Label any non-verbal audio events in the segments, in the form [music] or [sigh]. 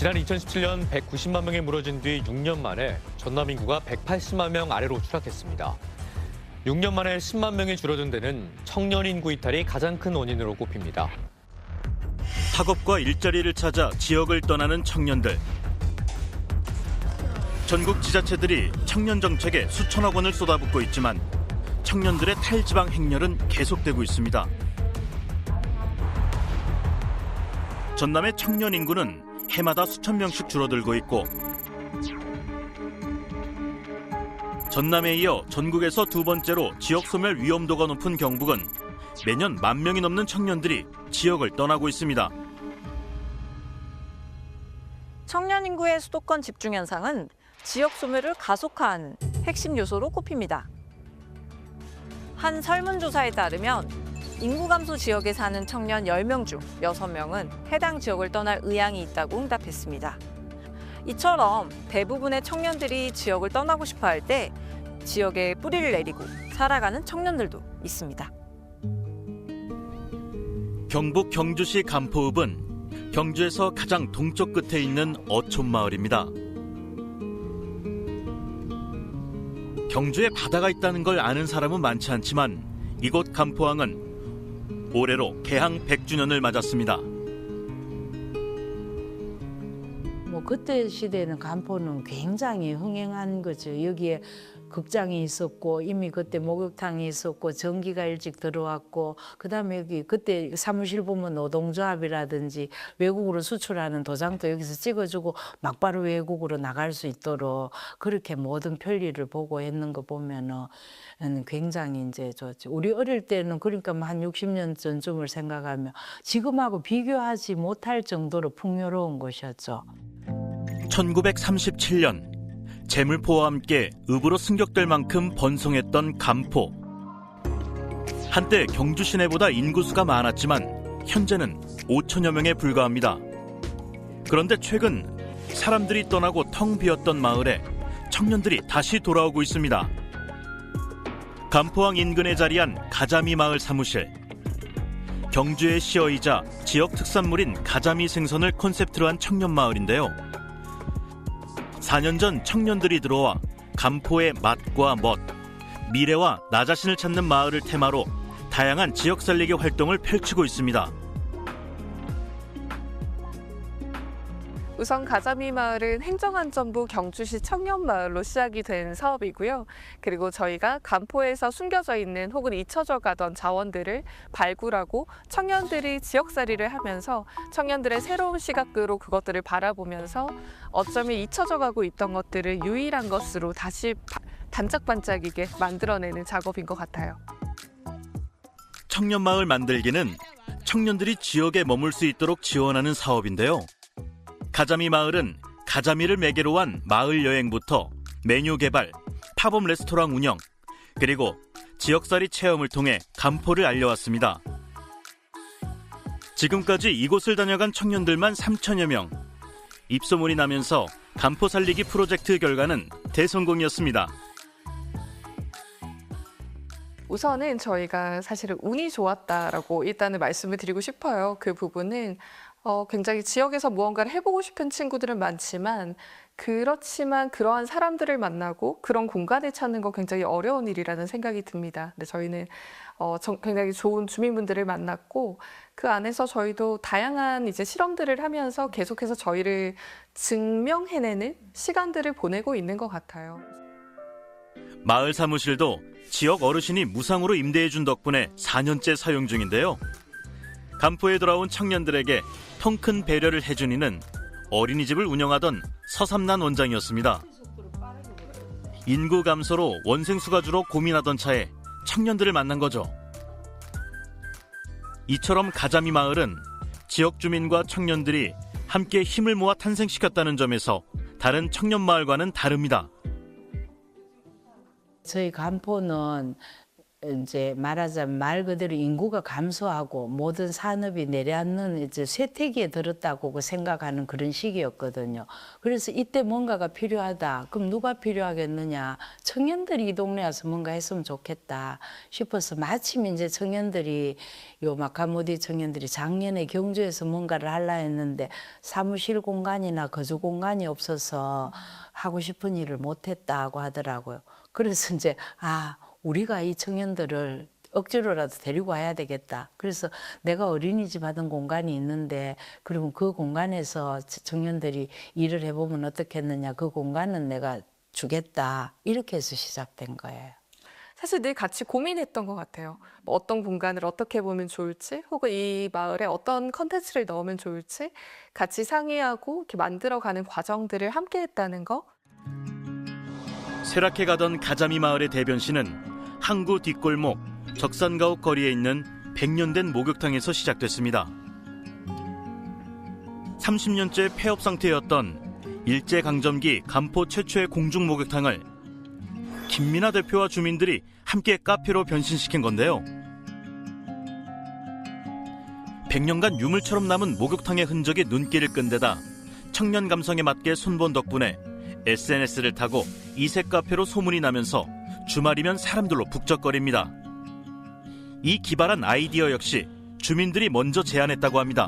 지난 2017년 190만 명이 무너진 뒤 6년 만에 전남 인구가 180만 명 아래로 추락했습니다. 6년 만에 10만 명이 줄어든 데는 청년 인구 이탈이 가장 큰 원인으로 꼽힙니다. 학업과 일자리를 찾아 지역을 떠나는 청년들. 전국 지자체들이 청년 정책에 수천억 원을 쏟아붓고 있지만 청년들의 탈지방 행렬은 계속되고 있습니다. 전남의 청년 인구는 해마다 수천 명씩 줄어들고 있고 전남에 이어 전국에서 두 번째로 지역 소멸 위험도가 높은 경북은 매년 만 명이 넘는 청년들이 지역을 떠나고 있습니다. 청년 인구의 수도권 집중 현상은 지역 소멸을 가속화하는 핵심 요소로 꼽힙니다. 한 설문조사에 따르면 인구 감소 지역에 사는 청년 10명 중 6명은 해당 지역을 떠날 의향이 있다고 응답했습니다. 이처럼 대부분의 청년들이 지역을 떠나고 싶어 할 때 지역에 뿌리를 내리고 살아가는 청년들도 있습니다. 경북 경주시 간포읍은 경주에서 가장 동쪽 끝에 있는 어촌 마을입니다. 경주에 바다가 있다는 걸 아는 사람은 많지 않지만 이곳 간포항은 올해로 개항 100주년을 맞았습니다. 뭐 그때 시대에는 간포는 굉장히 흥행한 거죠. 여기에 극장이 있었고 이미 그때 목욕탕이 있었고 전기가 일찍 들어왔고 그다음에 여기 그때 사무실 보면 노동조합이라든지 외국으로 수출하는 도장도 여기서 찍어주고 막바로 외국으로 나갈 수 있도록 그렇게 모든 편리를 보고 했는 거 보면은 굉장히 이제 좋죠. 우리 어릴 때는 그러니까 뭐한 60년 전쯤을 생각하면 지금하고 비교하지 못할 정도로 풍요로운 곳이었죠. 1937년 재물포와 함께 읍으로 승격될 만큼 번성했던 간포. 한때 경주 시내보다 인구수가 많았지만 현재는 5천여 명에 불과합니다. 그런데 최근 사람들이 떠나고 텅 비었던 마을에 청년들이 다시 돌아오고 있습니다. 간포항 인근에 자리한 가자미 마을 사무실. 경주의 시어이자 지역 특산물인 가자미 생선을 콘셉트로 한 청년 마을인데요. 4년 전 청년들이 들어와 간포의 맛과 멋, 미래와 나 자신을 찾는 마을을 테마로 다양한 지역 살리기 활동을 펼치고 있습니다. 우선 가자미 마을은 행정안전부 경주시 청년마을로 시작이 된 사업이고요. 그리고 저희가 간포에서 숨겨져 있는 혹은 잊혀져 가던 자원들을 발굴하고 청년들이 지역살이를 하면서 청년들의 새로운 시각으로 그것들을 바라보면서 어쩌면 잊혀져 가고 있던 것들을 유일한 것으로 다시 바- 반짝반짝이게 만들어내는 작업인 것 같아요. 청년 마을 만들기는 청년들이 지역에 머물 수 있도록 지원하는 사업인데요. 가자미 마을은 가자미를 매개로 한 마을 여행부터 메뉴 개발, 팝업 레스토랑 운영, 그리고 지역살이 체험을 통해 간포를 알려왔습니다. 지금까지 이곳을 다녀간 청년들만 3천여 명. 입소문이 나면서 간포 살리기 프로젝트 결과는 대성공이었습니다. 우선은 저희가 사실은 운이 좋았다라고 일단은 말씀을 드리고 싶어요. 그 부분은 어, 굉장히 지역에서 무언가를 해보고 싶은 친구들은 많지만 그렇지만 그러한 사람들을 만나고 그런 공간을 찾는 건 굉장히 어려운 일이라는 생각이 듭니다. 근데 저희는 어, 정- 굉장히 좋은 주민분들을 만났고 그 안에서 저희도 다양한 이제 실험들을 하면서 계속해서 저희를 증명해내는 시간들을 보내고 있는 것 같아요. 마을 사무실도 지역 어르신이 무상으로 임대해 준 덕분에 4년째 사용 중인데요. 간포에 돌아온 청년들에게 통 큰 배려를 해준 이는 어린이집을 운영하던 서삼난 원장이었습니다. 인구 감소로 원생 수가 줄어 고민하던 차에 청년들을 만난 거죠. 이처럼 가자미 마을은 지역 주민과 청년들이 함께 힘을 모아 탄생시켰다는 점에서 다른 청년 마을과는 다릅니다. 저희 간포는 이제 말하자면 말 그대로 인구가 감소하고 모든 산업이 내려앉는 이제 쇠퇴기에 들었다고 그 생각하는 그런 시기였거든요. 그래서 이때 뭔가가 필요하다. 그럼 누가 필요하겠느냐? 청년들이 이 동네 와서 뭔가 했으면 좋겠다 싶어서 마침 이제 청년들이 요 마카모디 청년들이 작년에 경주에서 뭔가를 하려 했는데 사무실 공간이나 거주 공간이 없어서 하고 싶은 일을 못 했다고 하더라고요. 그래서 이제 아 우리가 이 청년들을 억지로라도 데리고 와야 되겠다. 그래서 내가 어린이집 하던 공간이 있는데 그러면 그 공간에서 청년들이 일을 해보면 어떻겠느냐. 그 공간은 내가 주겠다. 이렇게 해서 시작된 거예요. 사실 늘 같이 고민했던 것 같아요. 뭐 어떤 공간을 어떻게 보면 좋을지, 혹은 이 마을에 어떤 컨텐츠를 넣으면 좋을지 같이 상의하고 이렇게 만들어가는 과정들을 함께 했다는 거. 쇠락해 가던 가자미 마을의 대변신은 항구 뒷골목 적산가옥 거리에 있는 100년 된 목욕탕에서 시작됐습니다. 30년째 폐업 상태였던 일제강점기 간포 최초의 공중 목욕탕을 김민아 대표와 주민들이 함께 카페로 변신시킨 건데요. 100년간 유물처럼 남은 목욕탕의 흔적이 눈길을 끈데다 청년 감성에 맞게 손본 덕분에 SNS를 타고 이색 카페로 소문이 나면서 주말이면 사람들로 북적거립니다. 이 기발한 아이디어 역시 주민들이 먼저 제안했다고 합니다.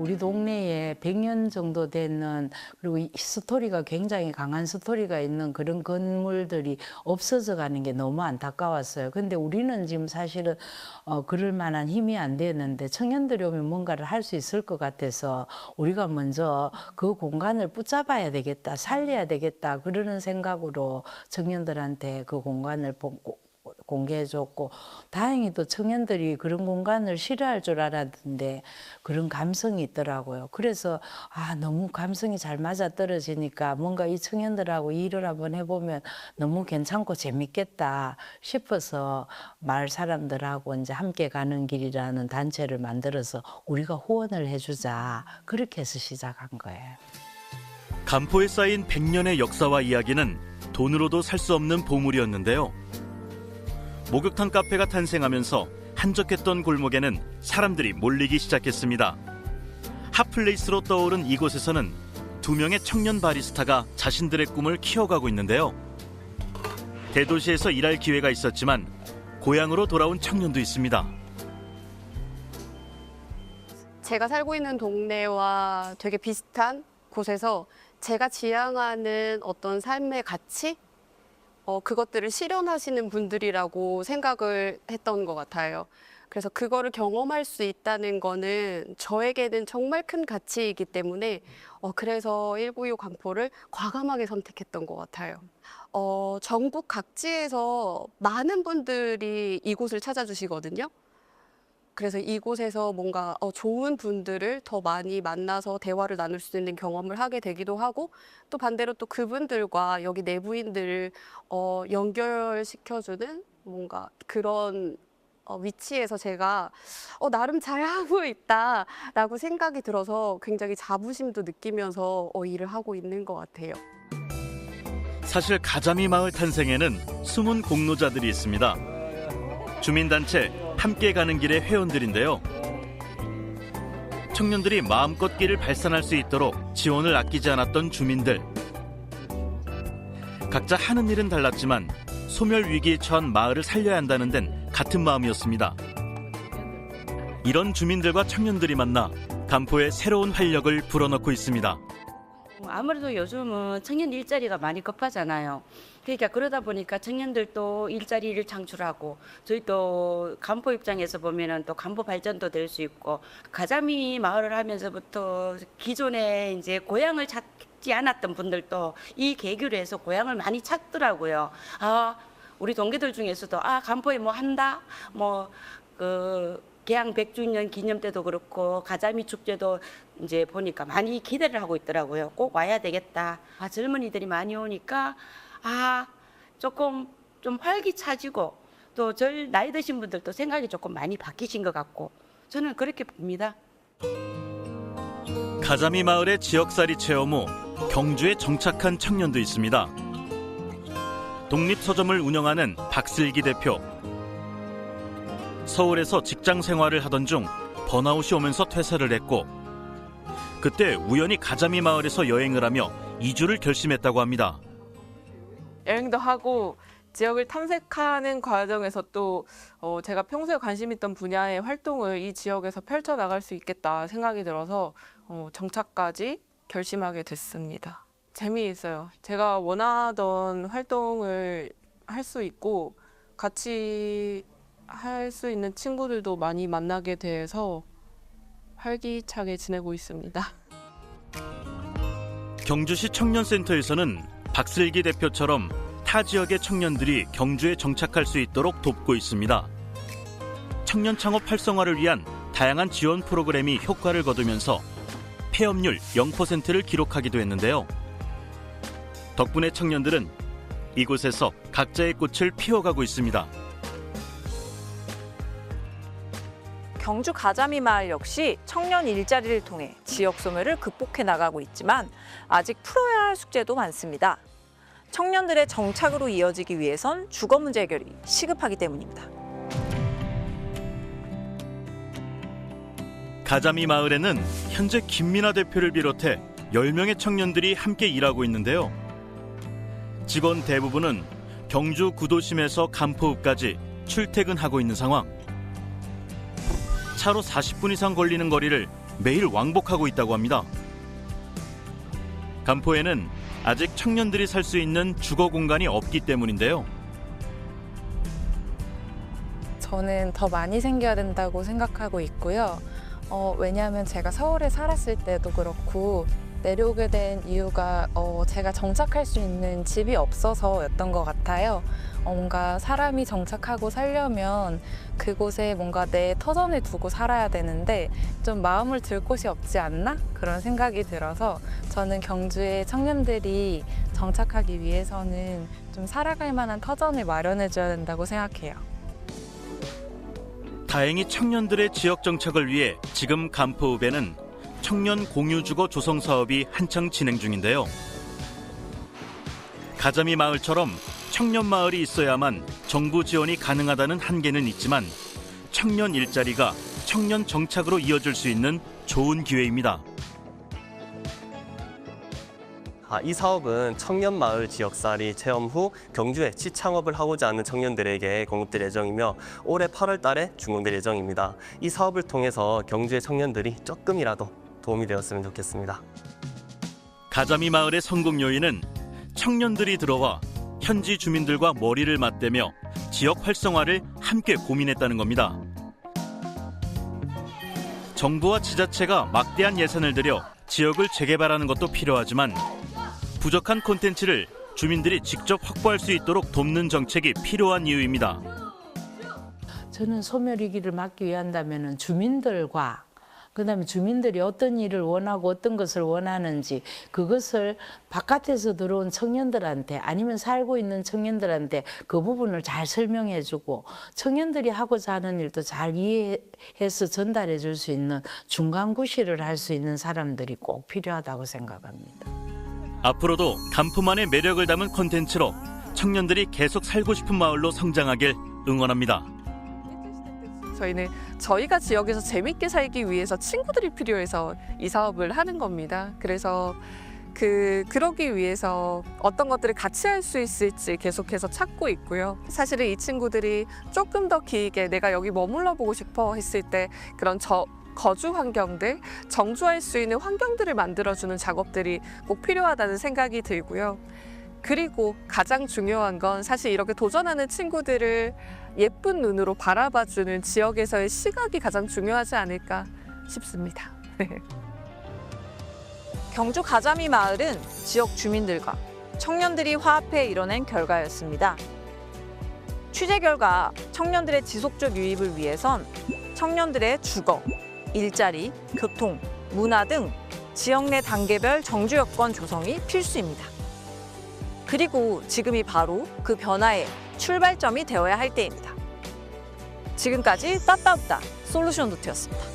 우리 동네에 100년 정도 되는 그리고 이 스토리가 굉장히 강한 스토리가 있는 그런 건물들이 없어져 가는 게 너무 안타까웠어요. 근데 우리는 지금 사실은 어, 그럴 만한 힘이 안 되는데 청년들이 오면 뭔가를 할 수 있을 것 같아서 우리가 먼저 그 공간을 붙잡아야 되겠다, 살려야 되겠다 그러는 생각으로 청년들한테 그 공간을 보- 공개해줬고 다행히 또 청년들이 그런 공간을 싫어할 줄 알았는데 그런 감성이 있더라고요. 그래서 아 너무 감성이 잘 맞아 떨어지니까 뭔가 이 청년들하고 일을 한번 해보면 너무 괜찮고 재밌겠다 싶어서 마을 사람들하고 이제 함께 가는 길이라는 단체를 만들어서 우리가 후원을 해주자 그렇게 해서 시작한 거예요. 간포에 쌓인 100년의 역사와 이야기는 돈으로도 살 수 없는 보물이었는데요. 목욕탕 카페가 탄생하면서 한적했던 골목에는 사람들이 몰리기 시작했습니다. 핫플레이스로 떠오른 이곳에서는 두 명의 청년 바리스타가 자신들의 꿈을 키워가고 있는데요. 대도시에서 일할 기회가 있었지만 고향으로 돌아온 청년도 있습니다. 제가 살고 있는 동네와 되게 비슷한 곳에서 제가 지향하는 어떤 삶의 가치, 어, 그것들을 실현하시는 분들이라고 생각을 했던 것 같아요. 그래서 그거를 경험할 수 있다는 거는 저에게는 정말 큰 가치이기 때문에 어, 그래서 196 광포를 과감하게 선택했던 것 같아요. 어, 전국 각지에서 많은 분들이 이곳을 찾아주시거든요. 그래서 이곳에서 뭔가 어, 좋은 분들을 더 많이 만나서 대화를 나눌 수 있는 경험을 하게 되기도 하고 또 반대로 또 그분들과 여기 내부인들을 어, 연결시켜주는 뭔가 그런 어, 위치에서 제가 어, 나름 잘하고 있다라고 생각이 들어서 굉장히 자부심도 느끼면서 어, 일을 하고 있는 것 같아요. 사실 가자미 마을 탄생에는 숨은 공로자들이 있습니다. 주민단체 함께 가는 길의 회원들인데요. 청년들이 마음껏 길을 발산할 수 있도록 지원을 아끼지 않았던 주민들. 각자 하는 일은 달랐지만 소멸 위기에 처한 마을을 살려야 한다는 데는 같은 마음이었습니다. 이런 주민들과 청년들이 만나 간포에 새로운 활력을 불어넣고 있습니다. 아무래도 요즘은 청년 일자리가 많이 급하잖아요. 그러니까 그러다 보니까 청년들도 일자리를 창출하고 저희 또 간포 입장에서 보면은 또 간포 발전도 될 수 있고 가자미 마을을 하면서부터 기존에 이제 고향을 찾지 않았던 분들도 이 계기로 해서 고향을 많이 찾더라고요. 아 우리 동기들 중에서도 아 간포에 뭐 한다 뭐 그 개항 100주년 기념 때도 그렇고 가자미 축제도 이제 보니까 많이 기대를 하고 있더라고요. 꼭 와야 되겠다. 아 젊은이들이 많이 오니까 아 조금 좀 활기차지고 또 절 나이 드신 분들도 생각이 조금 많이 바뀌신 것 같고 저는 그렇게 봅니다. 가자미 마을의 지역살이 체험 후 경주에 정착한 청년도 있습니다. 독립서점을 운영하는 박슬기 대표. 서울에서 직장 생활을 하던 중 번아웃이 오면서 퇴사를 했고 그때 우연히 가자미 마을에서 여행을 하며 이주를 결심했다고 합니다. 여행도 하고 지역을 탐색하는 과정에서 또 어, 제가 평소에 관심 있던 분야의 활동을 이 지역에서 펼쳐 나갈 수 있겠다 생각이 들어서 어, 정착까지 결심하게 됐습니다. 재미있어요. 제가 원하던 활동을 할 수 있고 같이 할 수 있는 친구들도 많이 만나게 돼서 활기차게 지내고 있습니다. 경주시 청년센터에서는 박슬기 대표처럼 타 지역의 청년들이 경주에 정착할 수 있도록 돕고 있습니다. 청년 창업 활성화를 위한 다양한 지원 프로그램이 효과를 거두면서 폐업률 0%를 기록하기도 했는데요. 덕분에 청년들은 이곳에서 각자의 꽃을 피워가고 있습니다. 경주 가자미 마을 역시 청년 일자리를 통해 지역 소멸을 극복해 나가고 있지만 아직 풀어야 할 숙제도 많습니다. 청년들의 정착으로 이어지기 위해선 주거 문제 해결이 시급하기 때문입니다. 가자미 마을에는 현재 김민아 대표를 비롯해 10명의 청년들이 함께 일하고 있는데요. 직원 대부분은 경주 구도심에서 간포읍까지 출퇴근하고 있는 상황. 차로 40분 이상 걸리는 거리를 매일 왕복하고 있다고 합니다. 간포에는 아직 청년들이 살 수 있는 주거 공간이 없기 때문인데요. 저는 더 많이 생겨야 된다고 생각하고 있고요. 어, 왜냐하면 제가 서울에 살았을 때도 그렇고 내려오게 된 이유가 어, 제가 정착할 수 있는 집이 없어서였던 것 같아요. 어, 뭔가 사람이 정착하고 살려면 그곳에 뭔가 내 터전을 두고 살아야 되는데 좀 마음을 들 곳이 없지 않나? 그런 생각이 들어서 저는 경주의 청년들이 정착하기 위해서는 좀 살아갈 만한 터전을 마련해 줘야 된다고 생각해요. 다행히 청년들의 지역 정착을 위해 지금 간포읍에는 청년 공유주거 조성 사업이 한창 진행 중인데요. 가자미 마을처럼 청년 마을이 있어야만 정부 지원이 가능하다는 한계는 있지만 청년 일자리가 청년 정착으로 이어질 수 있는 좋은 기회입니다. 아, 이 사업은 청년 마을 지역살이 체험 후 경주에 시창업을 하고자 하는 청년들에게 공급될 예정이며 올해 8월 달에 준공될 예정입니다. 이 사업을 통해서 경주의 청년들이 조금이라도 도움이 되었으면 좋겠습니다. 가자미 마을의 성공 요인은 청년들이 들어와 현지 주민들과 머리를 맞대며 지역 활성화를 함께 고민했다는 겁니다. 정부와 지자체가 막대한 예산을 들여 지역을 재개발하는 것도 필요하지만 부족한 콘텐츠를 주민들이 직접 확보할 수 있도록 돕는 정책이 필요한 이유입니다. 저는 소멸위기를 막기 위한다면 주민들과 그다음에 주민들이 어떤 일을 원하고 어떤 것을 원하는지 그것을 바깥에서 들어온 청년들한테 아니면 살고 있는 청년들한테 그 부분을 잘 설명해 주고 청년들이 하고자 하는 일도 잘 이해해서 전달해 줄 수 있는 중간 구실을 할수 있는 사람들이 꼭 필요하다고 생각합니다. 앞으로도 간포만의 매력을 담은 콘텐츠로 청년들이 계속 살고 싶은 마을로 성장하길 응원합니다. 저희는 저희가 지역에서 재밌게 살기 위해서 친구들이 필요해서 이 사업을 하는 겁니다. 그래서 그 그러기 위해서 어떤 것들을 같이 할 수 있을지 계속해서 찾고 있고요. 사실은 이 친구들이 조금 더 길게 내가 여기 머물러 보고 싶어 했을 때 그런 저 거주 환경들, 정주할 수 있는 환경들을 만들어주는 작업들이 꼭 필요하다는 생각이 들고요. 그리고 가장 중요한 건 사실 이렇게 도전하는 친구들을 예쁜 눈으로 바라봐주는 지역에서의 시각이 가장 중요하지 않을까 싶습니다. [laughs] 네. 경주 가자미 마을은 지역 주민들과 청년들이 화합해 이뤄낸 결과였습니다. 취재 결과 청년들의 지속적 유입을 위해선 청년들의 주거, 일자리, 교통, 문화 등 지역 내 단계별 정주 여건 조성이 필수입니다. 그리고 지금이 바로 그 변화의 출발점이 되어야 할 때입니다. 지금까지 따따웃다 솔루션 노트였습니다.